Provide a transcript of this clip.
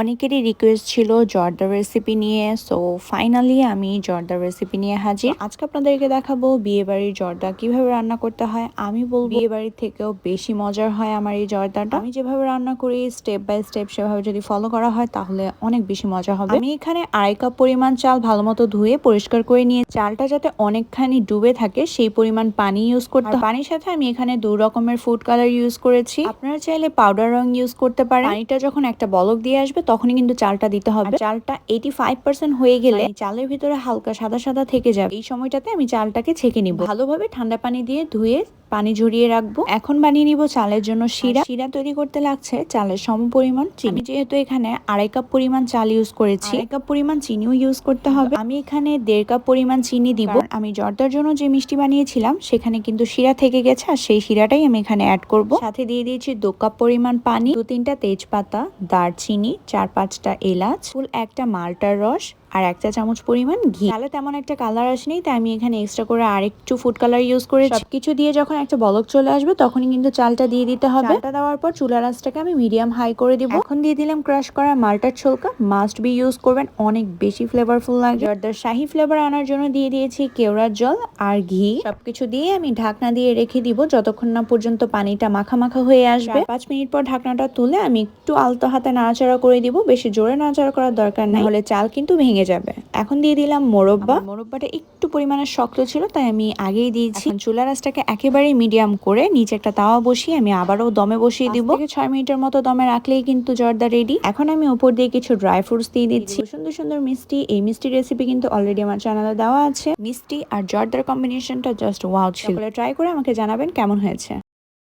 অনেকেরই রিকোয়েস্ট ছিল জর্দার রেসিপি নিয়ে সো ফাইনালি আমি জর্দার রেসিপি নিয়ে হাজির। আজকে আপনাদেরকে দেখাবো বিয়ে বাড়ির জর্দা কীভাবে রান্না করতে হয়। আমি বলব বিয়ে বাড়ির থেকেও বেশি মজার হয় আমার এই জর্দাটা। আমি যেভাবে রান্না করি স্টেপ বাই স্টেপ সেভাবে যদি ফলো করা হয়, তাহলে অনেক বেশি মজা হবে। আমি এখানে আড়াই কাপ পরিমাণ চাল ভালো মতো ধুয়ে পরিষ্কার করে নিয়ে চালটা যাতে অনেকখানি ডুবে থাকে, সেই পরিমাণ পানি ইউজ করতে পানির সাথে আমি এখানে দু রকমের ফুড কালার ইউজ করেছি। আপনারা চাইলে পাউডার রং ইউজ করতে পারেন। পানিটা যখন একটা বলক দিয়ে আসবে তখনই কিন্তু চালটা দিতে হবে। চালটা এইটি ফাইভ পার্সেন্ট হয়ে গেলে মানে চালের ভিতরে হালকা সাদা সাদা থেকে যাবে। এই সময়টাতে আমি চালটাকে ছেঁকে নিব। ভালোভাবে ঠান্ডা পানি দিয়ে ধুয়ে পানি ঝরিয়ে রাখব। এখন বানিয়ে নিব চালের জন্য শিরা। শিরা তৈরি করতে লাগছে চালের সম পরিমাণ চিনি যেহেতু এখানে আড়াই কাপ পরিমাণ চাল ইউজ করেছি। আড়াই কাপ পরিমাণ চিনিও ইউজ করতে হবে। আমি এখানে দেড় কাপ পরিমাণ চিনি দিব। আমি জর্দার জন্য যে মিষ্টি বানিয়েছিলাম সেখানে কিন্তু শিরা থেকে গেছে আর সেই শিরাটাই আমি এখানে অ্যাড করব। সাথে দিয়ে দিয়েছি দু কাপ পরিমাণ পানি দু তিনটা তেজপাতা দারচিনি চার পাঁচটা এলাচ ফুল একটা মালটার রস আর এক চা চামচ পরিমাণ ঘি। তাহলে তেমন একটা কালার আসেনি, তাই আমি এখানে এক্সট্রা করে আরেকটু ফুড কালার ইউজ করে কিছু দিয়ে যখন একটা বলক চলে আসবে, তখনই কিন্তু চালটা দিয়ে দিতে হবে। চালটা দেওয়ার পর চুলার আঁচটাকে আমি মিডিয়াম হাই করে দিব। এখন দিয়ে দিলাম ক্রাশ করা মালটার ছোলকা। মাস্ট বি ইউজ করবেন, অনেক বেশি ফ্লেভারফুল লাগে জর্দার শাহি ফ্লেভার আনার জন্য দিয়ে দিয়েছি কেওড়ার জল আর ঘি। সবকিছু দিয়ে আমি ঢাকনা দিয়ে রেখে দিব, যতক্ষণ না পর্যন্ত পানিটা মাখা মাখা হয়ে আসবে। পাঁচ মিনিট পর ঢাকনাটা তুলে আমি একটু আলতো হাতে নাড়াচাড়া করে দিব। বেশি জোরে নাড়াচাড়া করার দরকার নাই। হলে চাল কিন্তু ভেঙে যাবে। এখন দিয়ে দিলাম মোরব্বা। মোরব্বাটা একটু পরিমাণে শক্ত ছিল তাই আমি আগেই দিয়েছি। চুলা আঁচটাকে একেবারেই মিডিয়াম করে নিচে একটা তাওয়া বসিয়ে আমি আবারও দমে বসিয়ে দিব। ছয় মিনিটের মতো দমে রাখলেই কিন্তু জর্দা রেডি এখন আমি উপর দিয়ে কিছু ড্রাই ফ্রুটস দিয়ে দিচ্ছি। সুন্দর সুন্দর মিষ্টি। এই মিষ্টি রেসিপি কিন্তু অলরেডি আমার চ্যানেলে দেওয়া আছে। মিষ্টি আর জর্দার কম্বিনেশনটা জাস্ট ওয়াও ছিল। ট্রাই করে আমাকে জানাবেন কেমন হয়েছে।